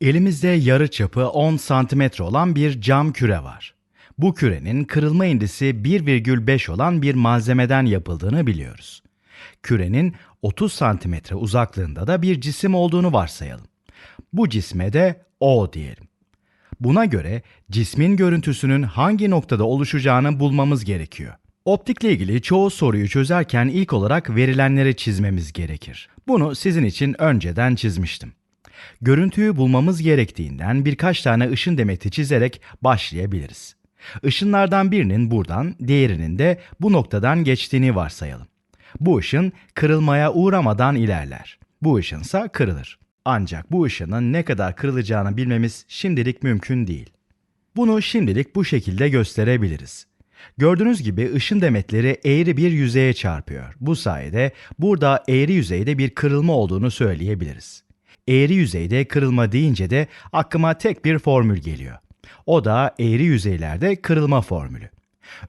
Elimizde yarı çapı 10 santimetre olan bir cam küre var. Bu kürenin kırılma indisi 1,5 olan bir malzemeden yapıldığını biliyoruz. Kürenin 30 santimetre uzaklığında da bir cisim olduğunu varsayalım. Bu cisme de O diyelim. Buna göre cismin görüntüsünün hangi noktada oluşacağını bulmamız gerekiyor. Optikle ilgili çoğu soruyu çözerken ilk olarak verilenleri çizmemiz gerekir. Bunu sizin için önceden çizmiştim. Görüntüyü bulmamız gerektiğinden birkaç tane ışın demeti çizerek başlayabiliriz. Işınlardan birinin buradan, diğerinin de bu noktadan geçtiğini varsayalım. Bu ışın kırılmaya uğramadan ilerler. Bu ışınsa kırılır. Ancak bu ışının ne kadar kırılacağını bilmemiz şimdilik mümkün değil. Bunu şimdilik bu şekilde gösterebiliriz. Gördüğünüz gibi ışın demetleri eğri bir yüzeye çarpıyor. Bu sayede burada eğri yüzeyde bir kırılma olduğunu söyleyebiliriz. Eğri yüzeyde kırılma deyince de aklıma tek bir formül geliyor. O da eğri yüzeylerde kırılma formülü.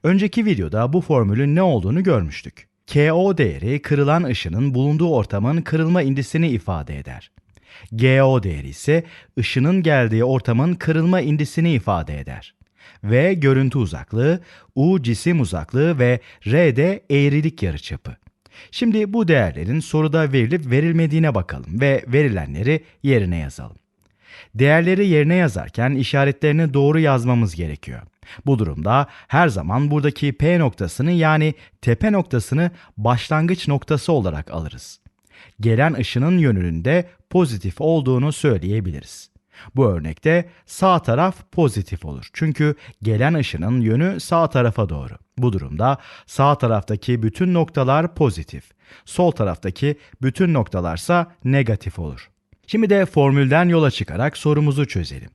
Önceki videoda bu formülün ne olduğunu görmüştük. KO değeri kırılan ışının bulunduğu ortamın kırılma indisini ifade eder. GO değeri ise ışının geldiği ortamın kırılma indisini ifade eder. V görüntü uzaklığı, U cisim uzaklığı ve R de eğrilik yarıçapı. Şimdi bu değerlerin soruda verilip verilmediğine bakalım ve verilenleri yerine yazalım. Değerleri yerine yazarken işaretlerini doğru yazmamız gerekiyor. Bu durumda her zaman buradaki P noktasını yani tepe noktasını başlangıç noktası olarak alırız. Gelen ışının yönünün de pozitif olduğunu söyleyebiliriz. Bu örnekte sağ taraf pozitif olur. Çünkü gelen ışının yönü sağ tarafa doğru. Bu durumda sağ taraftaki bütün noktalar pozitif, sol taraftaki bütün noktalarsa negatif olur. Şimdi de formülden yola çıkarak sorumuzu çözelim.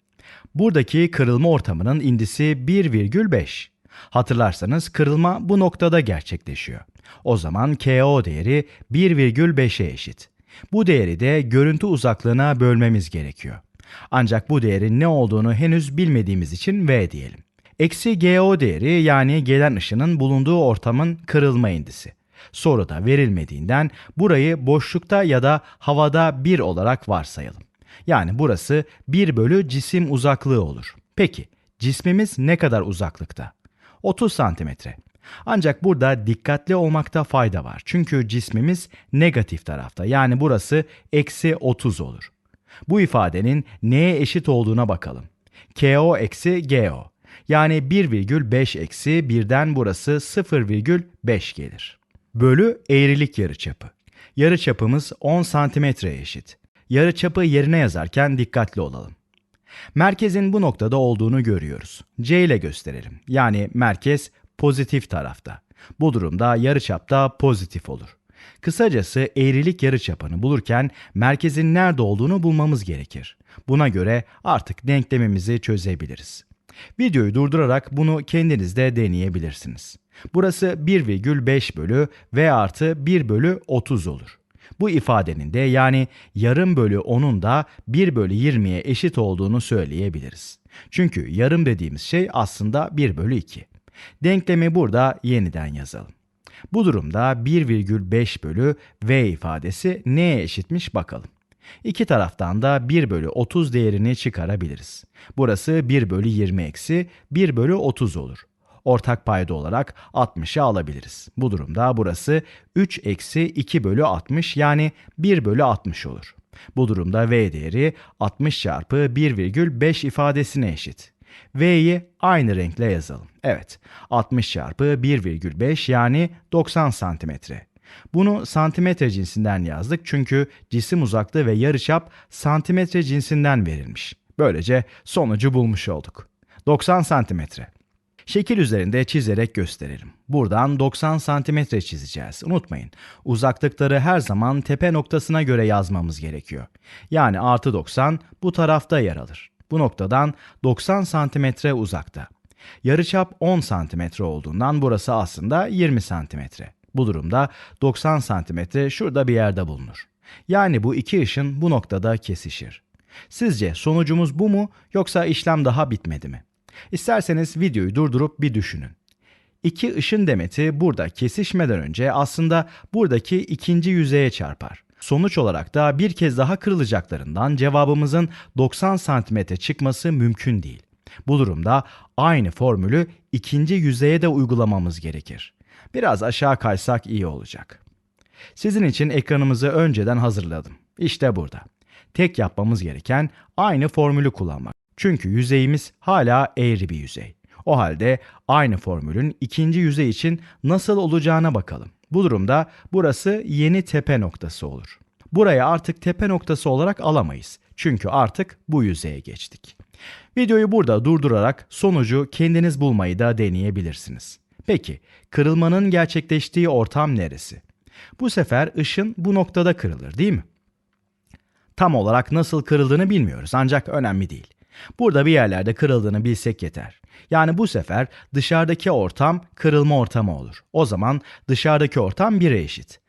Buradaki kırılma ortamının indisi 1,5. Hatırlarsanız kırılma bu noktada gerçekleşiyor. O zaman KO değeri 1,5'e eşit. Bu değeri de görüntü uzaklığına bölmemiz gerekiyor. Ancak bu değerin ne olduğunu henüz bilmediğimiz için V diyelim. Eksi GO değeri yani gelen ışının bulunduğu ortamın kırılma indisi. Soruda verilmediğinden burayı boşlukta ya da havada 1 olarak varsayalım. Yani burası 1 bölü cisim uzaklığı olur. Peki cismimiz ne kadar uzaklıkta? 30 santimetre. Ancak burada dikkatli olmakta fayda var. Çünkü cismimiz negatif tarafta. Yani burası eksi 30 olur. Bu ifadenin neye eşit olduğuna bakalım. KO eksi GO. Yani 1,5 eksi 1'den burası 0,5 gelir. Bölü eğrilik yarıçapı. Yarıçapımız 10 santimetreye eşit. Yarıçapı yerine yazarken dikkatli olalım. Merkezin bu noktada olduğunu görüyoruz. C ile gösterelim. Yani merkez pozitif tarafta. Bu durumda yarıçap da pozitif olur. Kısacası eğrilik yarıçapını bulurken merkezin nerede olduğunu bulmamız gerekir. Buna göre artık denklemimizi çözebiliriz. Videoyu durdurarak bunu kendiniz de deneyebilirsiniz. Burası 1,5 bölü V artı 1 bölü 30 olur. Bu ifadenin de yani yarım bölü 10'un da 1 bölü 20'ye eşit olduğunu söyleyebiliriz. Çünkü yarım dediğimiz şey aslında 1 bölü 2. Denklemi burada yeniden yazalım. Bu durumda 1,5 bölü V ifadesi neye eşitmiş bakalım. İki taraftan da 1 bölü 30 değerini çıkarabiliriz. Burası 1 bölü 20 eksi 1 bölü 30 olur. Ortak payda olarak 60'ı alabiliriz. Bu durumda burası 3 eksi 2 bölü 60 yani 1 bölü 60 olur. Bu durumda V değeri 60 çarpı 1,5 ifadesine eşit. V'yi aynı renkle yazalım. Evet, 60 çarpı 1,5 yani 90 santimetre. Bunu santimetre cinsinden yazdık çünkü cisim uzaklığı ve yarıçap santimetre cinsinden verilmiş. Böylece sonucu bulmuş olduk. 90 santimetre. Şekil üzerinde çizerek gösterelim. Buradan 90 santimetre çizeceğiz. Unutmayın, uzaklıkları her zaman tepe noktasına göre yazmamız gerekiyor. Yani artı 90 bu tarafta yer alır. Bu noktadan 90 santimetre uzakta. Yarıçap 10 santimetre olduğundan burası aslında 20 santimetre. Bu durumda 90 santimetre şurada bir yerde bulunur. Yani bu iki ışın bu noktada kesişir. Sizce sonucumuz bu mu yoksa işlem daha bitmedi mi? İsterseniz videoyu durdurup bir düşünün. İki ışın demeti burada kesişmeden önce aslında buradaki ikinci yüzeye çarpar. Sonuç olarak da bir kez daha kırılacaklarından cevabımızın 90 santimetre çıkması mümkün değil. Bu durumda aynı formülü ikinci yüzeye de uygulamamız gerekir. Biraz aşağı kaysak iyi olacak. Sizin için ekranımızı önceden hazırladım. İşte burada. Tek yapmamız gereken aynı formülü kullanmak. Çünkü yüzeyimiz hala eğri bir yüzey. O halde aynı formülün ikinci yüzey için nasıl olacağına bakalım. Bu durumda burası yeni tepe noktası olur. Buraya artık tepe noktası olarak alamayız. Çünkü artık bu yüzeye geçtik. Videoyu burada durdurarak sonucu kendiniz bulmayı da deneyebilirsiniz. Peki, kırılmanın gerçekleştiği ortam neresi? Bu sefer ışın bu noktada kırılır değil mi? Tam olarak nasıl kırıldığını bilmiyoruz ancak önemli değil. Burada bir yerlerde kırıldığını bilsek yeter. Yani bu sefer dışarıdaki ortam kırılma ortamı olur. O zaman dışarıdaki ortam 1'e eşit.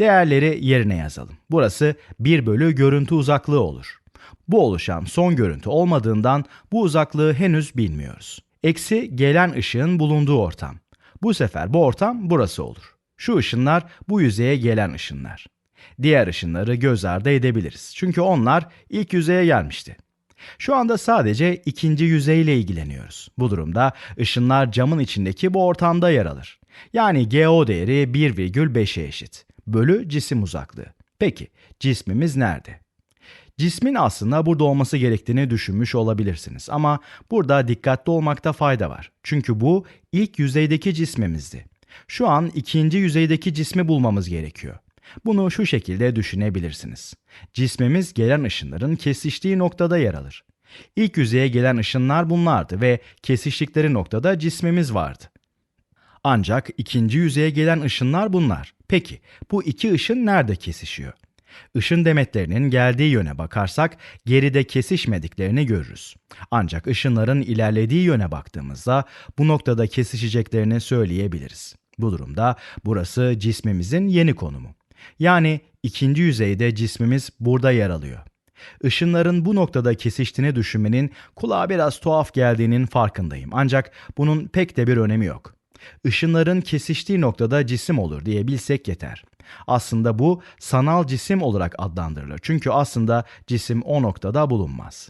Değerleri yerine yazalım. Burası 1 bölü görüntü uzaklığı olur. Bu oluşan son görüntü olmadığından bu uzaklığı henüz bilmiyoruz. Eksi gelen ışığın bulunduğu ortam. Bu sefer bu ortam burası olur. Şu ışınlar bu yüzeye gelen ışınlar. Diğer ışınları göz ardı edebiliriz. Çünkü onlar ilk yüzeye gelmişti. Şu anda sadece ikinci yüzeyle ilgileniyoruz. Bu durumda ışınlar camın içindeki bu ortamda yer alır. Yani GO değeri 1,5'e eşit. Bölü cisim uzaklığı. Peki cismimiz nerede? Cismin aslında burada olması gerektiğini düşünmüş olabilirsiniz ama burada dikkatli olmakta fayda var. Çünkü bu ilk yüzeydeki cismimizdi. Şu an ikinci yüzeydeki cismi bulmamız gerekiyor. Bunu şu şekilde düşünebilirsiniz. Cismimiz gelen ışınların kesiştiği noktada yer alır. İlk yüzeye gelen ışınlar bunlardı ve kesiştikleri noktada cismimiz vardı. Ancak ikinci yüzeye gelen ışınlar bunlar. Peki bu iki ışın nerede kesişiyor? Işın demetlerinin geldiği yöne bakarsak geride kesişmediklerini görürüz. Ancak ışınların ilerlediği yöne baktığımızda bu noktada kesişeceklerini söyleyebiliriz. Bu durumda burası cismimizin yeni konumu. Yani ikinci yüzeyde cismimiz burada yer alıyor. Işınların bu noktada kesiştiğini düşünmenin kulağa biraz tuhaf geldiğinin farkındayım. Ancak bunun pek de bir önemi yok. Işınların kesiştiği noktada cisim olur diye bilsek yeter. Aslında bu sanal cisim olarak adlandırılır. Çünkü aslında cisim o noktada bulunmaz.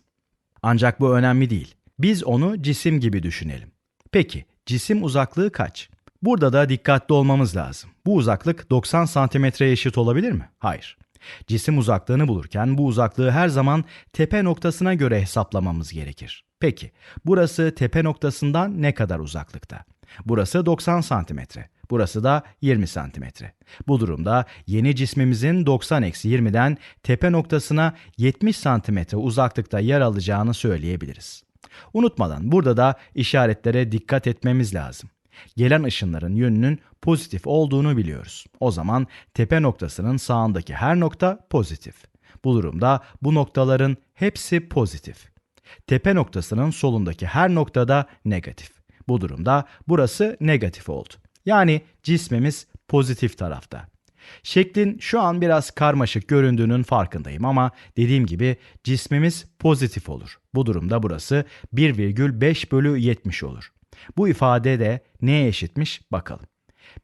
Ancak bu önemli değil. Biz onu cisim gibi düşünelim. Peki, cisim uzaklığı kaç? Burada da dikkatli olmamız lazım. Bu uzaklık 90 santimetreye eşit olabilir mi? Hayır. Cisim uzaklığını bulurken bu uzaklığı her zaman tepe noktasına göre hesaplamamız gerekir. Peki, burası tepe noktasından ne kadar uzaklıkta? Burası 90 santimetre. Burası da 20 santimetre. Bu durumda yeni cismimizin 90-20'den tepe noktasına 70 santimetre uzaklıkta yer alacağını söyleyebiliriz. Unutmadan burada da işaretlere dikkat etmemiz lazım. Gelen ışınların yönünün pozitif olduğunu biliyoruz. O zaman tepe noktasının sağındaki her nokta pozitif. Bu durumda bu noktaların hepsi pozitif. Tepe noktasının solundaki her noktada negatif. Bu durumda burası negatif oldu. Yani cismimiz pozitif tarafta. Şeklin şu an biraz karmaşık göründüğünün farkındayım ama dediğim gibi cismimiz pozitif olur. Bu durumda burası 1,5 bölü 70 olur. Bu ifade de neye eşitmiş bakalım.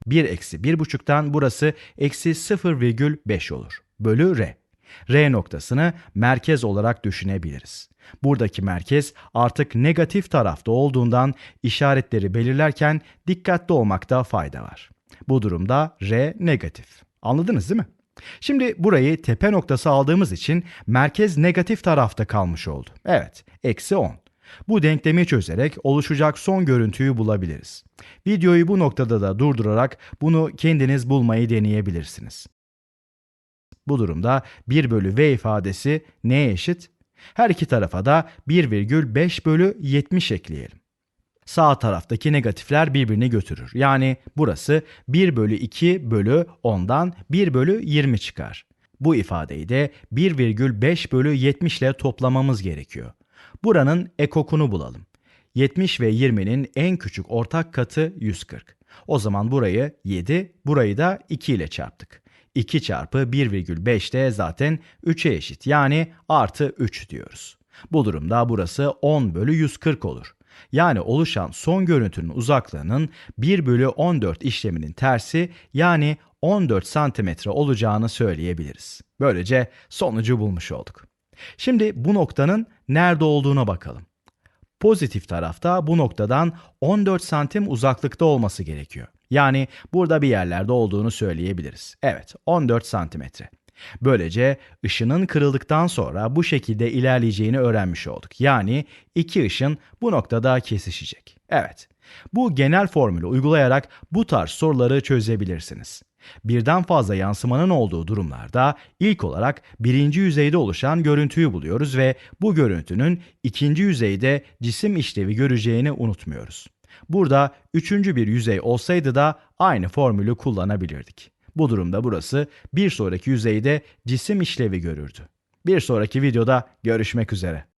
1 eksi 1,5'tan burası eksi 0,5 olur. Bölü R. R noktasını merkez olarak düşünebiliriz. Buradaki merkez artık negatif tarafta olduğundan işaretleri belirlerken dikkatli olmakta fayda var. Bu durumda R negatif. Anladınız değil mi? Şimdi burayı tepe noktası aldığımız için merkez negatif tarafta kalmış oldu. Evet, eksi 10. Bu denklemi çözerek oluşacak son görüntüyü bulabiliriz. Videoyu bu noktada da durdurarak bunu kendiniz bulmayı deneyebilirsiniz. Bu durumda 1 bölü v ifadesi neye eşit? Her iki tarafa da 1,5 bölü 70 ekleyelim. Sağ taraftaki negatifler birbirini götürür. Yani burası 1 bölü 2 bölü 10'dan 1 bölü 20 çıkar. Bu ifadeyi de 1,5 bölü 70 ile toplamamız gerekiyor. Buranın ekokunu bulalım. 70 ve 20'nin en küçük ortak katı 140. O zaman burayı 7, burayı da 2 ile çarptık. 2 çarpı 1,5 de zaten 3'e eşit yani artı 3 diyoruz. Bu durumda burası 10 bölü 140 olur. Yani oluşan son görüntünün uzaklığının 1 bölü 14 işleminin tersi yani 14 santimetre olacağını söyleyebiliriz. Böylece sonucu bulmuş olduk. Şimdi bu noktanın nerede olduğuna bakalım. Pozitif tarafta bu noktadan 14 santim uzaklıkta olması gerekiyor. Yani burada bir yerlerde olduğunu söyleyebiliriz. Evet, 14 santimetre. Böylece ışının kırıldıktan sonra bu şekilde ilerleyeceğini öğrenmiş olduk. Yani iki ışın bu noktada kesişecek. Evet, bu genel formülü uygulayarak bu tarz soruları çözebilirsiniz. Birden fazla yansımanın olduğu durumlarda ilk olarak birinci yüzeyde oluşan görüntüyü buluyoruz ve bu görüntünün ikinci yüzeyde cisim işlevi göreceğini unutmuyoruz. Burada üçüncü bir yüzey olsaydı da aynı formülü kullanabilirdik. Bu durumda burası bir sonraki yüzeyde cisim işlevi görürdü. Bir sonraki videoda görüşmek üzere.